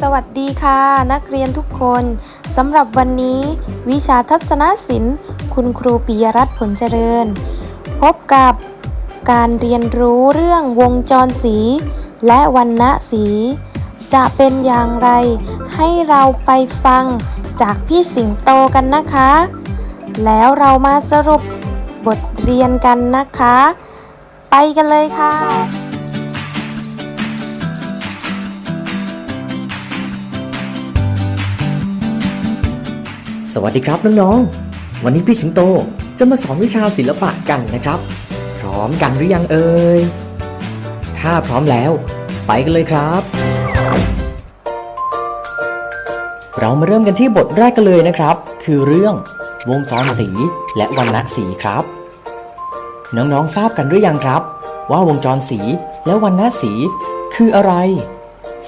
สวัสดีค่ะ นักเรียนทุกคนสำหรับวันนี้ วิชาทัศนศิลป์ คุณครูปิยรัตน์ผลเจริญ พบกับการเรียนรู้เรื่องวงจรสี และวรรณสี จะเป็นอย่างไร ให้เราไปฟังจากพี่สิงโตกันนะคะ แล้วเรามาสรุปบทเรียนกันนะคะ ไปกันเลยค่ะ สวัสดีครับน้องๆ วันนี้พี่สิงโตจะมาสอนวิชาศิลปะกันนะครับ พร้อมกันหรือยังเอ่ย ถ้าพร้อมแล้ว ไปกันเลยครับ เรามาเริ่มกันที่บทแรกกันเลยนะครับ คือเรื่องวงจรสีและวรรณสีครับ น้องๆทราบกันหรือยังครับ ว่าวงจรสีและวรรณสีคืออะไร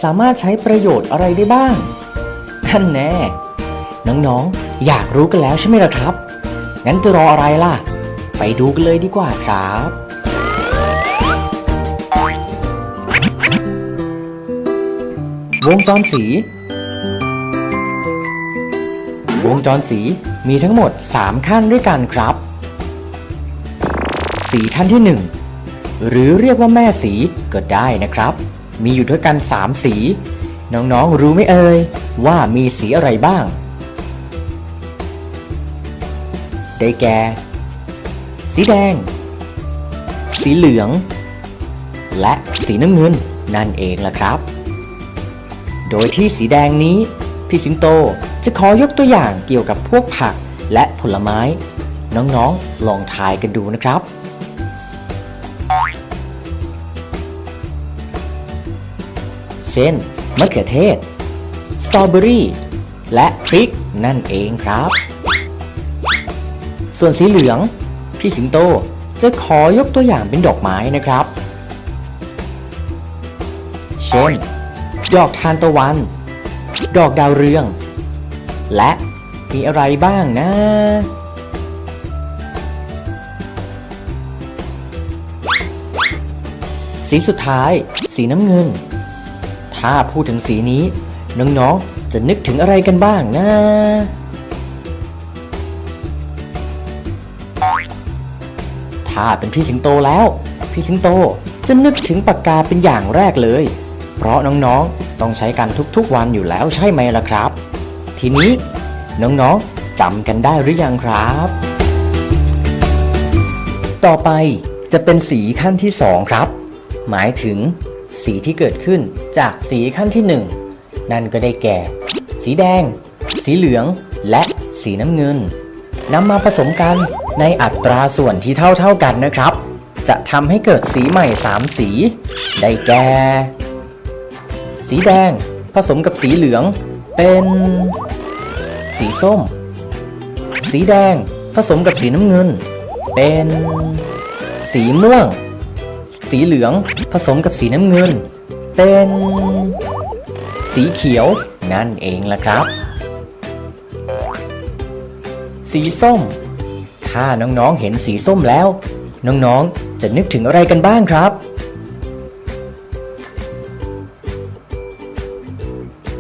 สามารถใช้ประโยชน์อะไรได้บ้างท่านแน่น้องๆ อยากรู้กันแล้วใช่ไหมล่ะครับ งั้นจะรออะไรล่ะ ไปดูกันเลยดีกว่าครับ วงจรสี วงจรสีมีทั้งหมด 3 ขั้นด้วยกันครับ สีขั้นที่ 1 หรือเรียกว่าแม่สีก็ได้นะครับ มีอยู่ด้วยกัน 3 สี น้องๆรู้ไหมเอ่ยว่ามีสีอะไรบ้าง ได้แก่ สีแดง สีเหลือง และสีน้ำเงินนั่นเองล่ะครับ โดยที่สีแดงนี้พี่สิงโตจะขอยกตัวอย่างเกี่ยวกับพวกผักและผลไม้ น้องๆลองทายกันดูนะครับ เช่นมะเขือเทศ สตรอเบอรี่ และพริกนั่นเองครับ ส่วนสีเหลืองพี่สิงโตจะขอยกตัวอย่างเป็นดอกไม้นะครับ เช่น ดอกทานตะวัน ดอกดาวเรือง และมีอะไรบ้างนะ สีสุดท้ายสีน้ำเงิน ถ้าพูดถึงสีนี้ น้องๆ จะนึกถึงอะไรกันบ้างนะ ถ้าเป็นพี่สิงโตแล้ว พี่สิงโตจะนึกถึงปากกาเป็นอย่างแรกเลย เพราะน้องๆต้องใช้กันทุกๆวันอยู่แล้วใช่ไหมล่ะครับ ทีนี้น้องๆจำกันได้หรือยังครับ ต่อไปจะเป็นสีขั้นที่2ครับ หมายถึงสีที่เกิดขึ้นจากสีขั้นที่1นั่นก็ได้แก่ สีแดง สีเหลืองและสีน้ำเงินนำมาผสมกัน ในอัตราส่วนที่เท่าๆกันนะครับ จะทำให้เกิดสีใหม่ 3 สี ได้แก่ สีแดง ผสมกับสีเหลือง เป็น สีส้ม สีแดง ผสมกับสีน้ำเงิน เป็น สีม่วง สีเหลือง ผสมกับสีน้ำเงิน เป็น สีเขียวนั่นเองล่ะครับ สีส้ม ถ้าน้องๆเห็นสีส้มแล้ว น้องๆจะนึกถึงอะไรกันบ้างครับ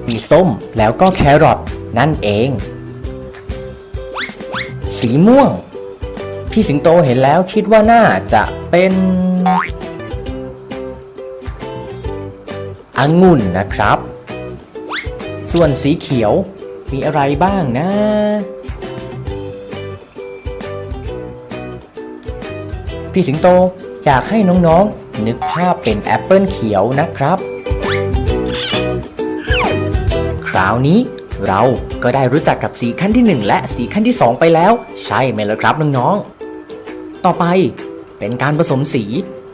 สีส้มแล้วก็แครอทนั่นเอง สีม่วงพี่สิงโตเห็นแล้วคิดว่าน่าจะเป็นองุ่นนะครับ ส่วนสีเขียวมีอะไรบ้างนะ พี่สิงโตอยากให้น้องๆ นึกภาพเป็นแอปเปิลเขียวนะครับ คราวนี้เราก็ได้รู้จักกับสีขั้นที่ 1 และสีขั้นที่ 2 ไปแล้ว ใช่ไหมล่ะครับน้องๆ ต่อไปเป็นการผสมสี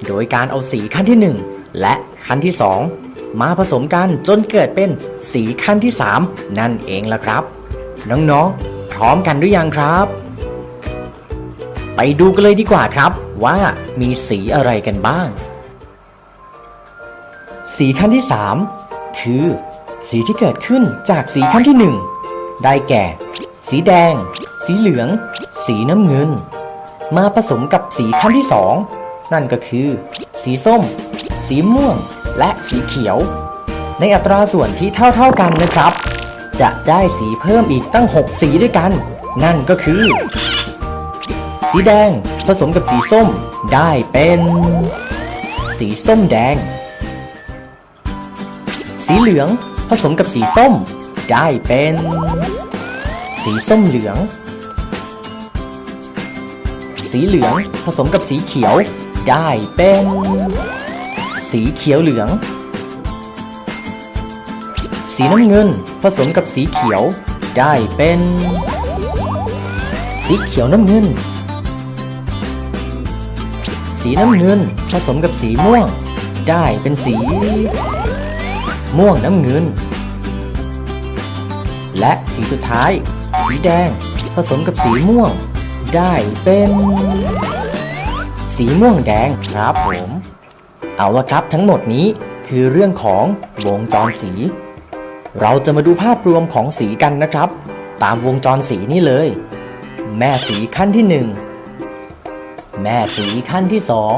โดยการเอาสีขั้นที่ 1 และขั้นที่ 2 มาผสมกันจนเกิดเป็นสีขั้นที่ 3 นั่นเองล่ะครับ น้องๆ พร้อมกันหรือยังครับ ไปดูกันเลยดีกว่าครับ ว่ามีสีอะไรกันบ้าง สีขั้นที่ 3 คือ สีที่เกิดขึ้นจากสีขั้นที่ 1 ได้แก่ สีแดง สีเหลือง สีน้ำเงิน มาผสมกับสีขั้นที่ 2 นั่นก็คือ สีส้ม สีม่วง และสีเขียว ในอัตราส่วนที่เท่าๆกันนะครับ จะได้สีเพิ่มอีกตั้ง 6 สีด้วยกัน นั่นก็คือ สีแดงผสมกับสีส้มได้เป็น สีส้มแดง สีเหลืองผสมกับสีส้ม ได้เป็น สีส้มเหลือง สีเหลืองผสมกับสีเขียว ได้เป็น สีเขียวเหลือง สีน้ำเงินผสมกับสีเขียว ได้เป็น สีเขียวน้ำเงิน สีน้ำเงิน ผสมกับสีม่วง ได้เป็นสี ม่วงน้ำเงิน และสีสุดท้าย สีแดง ผสมกับสีม่วง ได้เป็น สีม่วงแดงครับผม เอาละครับทั้งหมดนี้คือเรื่องของวงจรสี เราจะมาดูภาพรวมของสีกันนะครับ ตามวงจรสีนี่เลย แม่สีขั้นที่หนึ่ง แม่สีขั้นที่สอง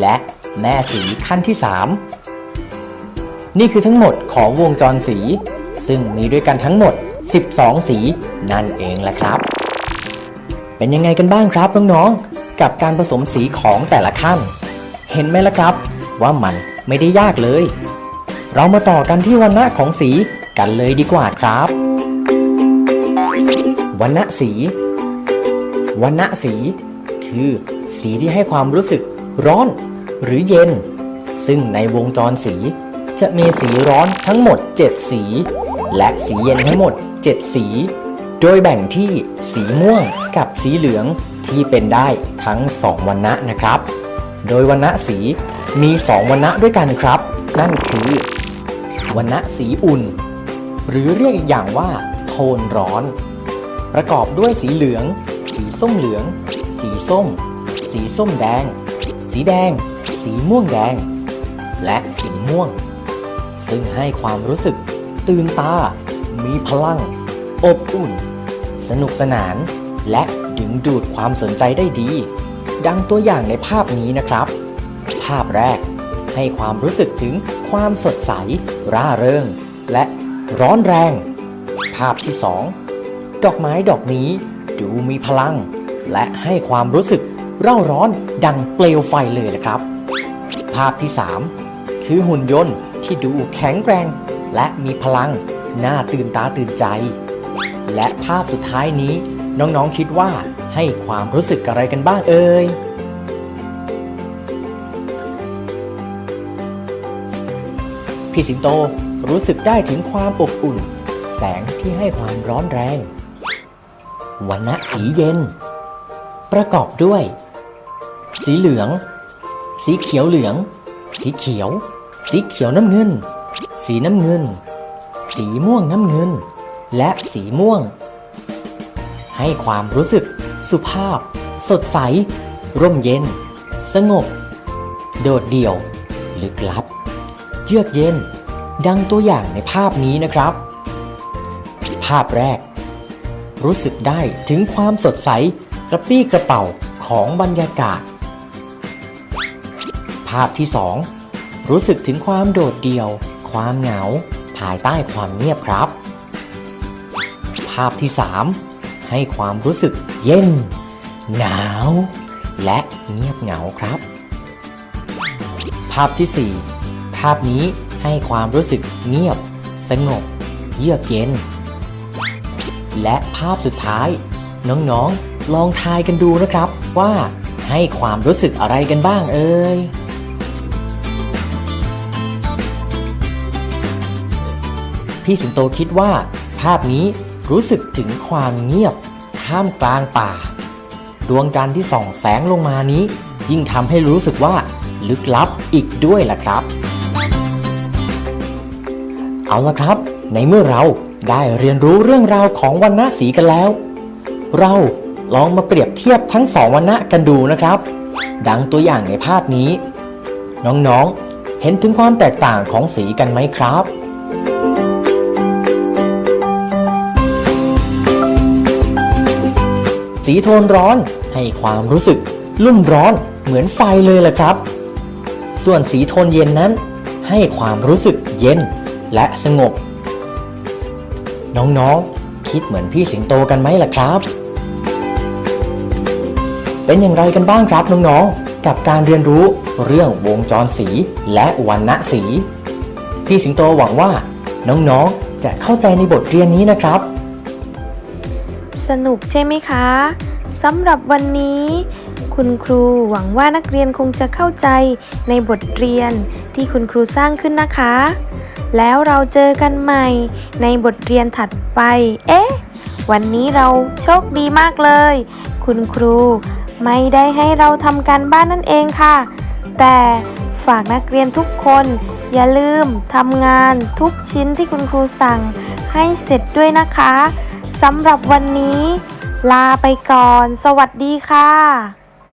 และแม่สีขั้นที่สามนี่คือทั้งหมดของวงจรสี ซึ่งมีด้วยกันทั้งหมด 12 สีนั่นเองแหละครับ เป็นยังไงกันบ้างครับน้องๆกับการผสมสีของแต่ละขั้น เห็นไหมล่ะครับ ว่ามันไม่ได้ยากเลย เรามาต่อกันที่วันณะของสีกันเลยดีกว่าครับวันณะสี วันณะสี คือสีที่ให้ความรู้สึกร้อนหรือเย็น ซึ่งในวงจรสี จะมีสีร้อนทั้งหมด 7 สี และสีเย็นทั้งหมด 7 สี โดยแบ่งที่สีม่วงกับสีเหลืองที่เป็นได้ทั้ง 2วันณะนะครับ โดยวันณะสีมี 2วันณะด้วยกันครับ นั่นคือวันณะสีอุ่น หรือเรียกอีกอย่างว่า โทนร้อน ประกอบด้วยสีเหลือง สีส้มเหลือง สีส้ม สีส้มแดง สีแดง สีม่วงแดง และสีม่วง ซึ่งให้ความรู้สึก ตื่นตา มีพลัง อบอุ่น สนุกสนาน และดึงดูดความสนใจได้ดี ดังตัวอย่างในภาพนี้นะครับ ภาพแรกให้ความรู้สึกถึงความสดใส ร่าเริง และร้อนแรง ภาพที่สองดอกไม้ดอกนี้ ดูมีพลัง และให้ความรู้สึกเร่าร้อนดังเปลวไฟเลยนะครับ ภาพที่ 3 คือหุ่นยนต์ที่ดูแข็งแกร่งและมีพลังน่าตื่นตาตื่นใจ และภาพสุดท้ายนี้ น้องๆคิดว่าให้ความรู้สึกอะไรกันบ้างเอ่ยพี่สิงโตรู้สึกได้ถึงความอบอุ่น แสงที่ให้ความร้อนแรง วันณะสีเย็น ประกอบด้วย สีเหลือง สีเขียวเหลือง สีเขียว สีเขียวน้ำเงิน สีน้ำเงิน สีม่วงน้ำเงิน และสีม่วง ให้ความรู้สึก สุภาพ สดใส ร่มเย็น สงบ โดดเดี่ยว ลึกลับ เยือกเย็น ดังตัวอย่างในภาพนี้นะครับ ภาพแรก รู้สึกได้ถึงความสดใสกระปรี้กระเป๋าของบรรยากาศ ภาพที่สองรู้สึกถึงความโดดเดี่ยว ความเหงา ภายใต้ความเงียบครับ ภาพที่สามให้ความรู้สึกเย็น หนาว และเงียบเหงาครับ ภาพที่สี่ภาพนี้ให้ความรู้สึกเงียบ สงบ เยือกเย็น และภาพสุดท้าย น้องๆ ลองทายกันดูนะครับว่าให้ความรู้สึกอะไรกันบ้างเอ่ยพี่สิงโตคิดว่า ภาพนี้รู้สึกถึงความเงียบท่ามกลางป่า ดวงจันทร์ที่ส่องแสงลงมานี้ ยิ่งทำให้รู้สึกว่าลึกลับอีกด้วยล่ะครับ เอาละครับ ในเมื่อเราได้เรียนรู้เรื่องราวของวันณะสีกันแล้ว เราลองมาเปรียบเทียบทั้งสองวันณะกันดูนะครับ ดังตัวอย่างในภาพนี้ น้องๆ เห็นถึงความแตกต่างของสีกันไหมครับสีโทนร้อนให้ความรู้สึก ลุ่มร้อนเหมือนไฟเลยแหละครับ ส่วนสีโทนเย็นนั้น ให้ความรู้สึกเย็นและสงบ น้องๆ คิดเหมือนพี่สิงโตกันไหมล่ะครับ เป็นอย่างไรกันบ้างครับน้องๆ กับการเรียนรู้เรื่องวงจรสีและวรรณสี พี่สิงโตหวังว่าน้องๆ จะเข้าใจในบทเรียนนี้นะครับ สนุกใช่ไหมคะสำหรับวันนี้ คุณครูหวังว่านักเรียนคงจะเข้าใจในบทเรียนที่คุณครูสร้างขึ้นนะคะ แล้วเราเจอกันใหม่ในบทเรียนถัดไป เอ๊ะ วันนี้เราโชคดีมากเลย คุณครูไม่ได้ให้เราทำการบ้านนั่นเองค่ะ แต่ฝากนักเรียนทุกคน อย่าลืมทำงานทุกชิ้นที่คุณครูสั่ง ให้เสร็จด้วยนะคะสำหรับวันนี้ ลาไปก่อน สวัสดีค่ะ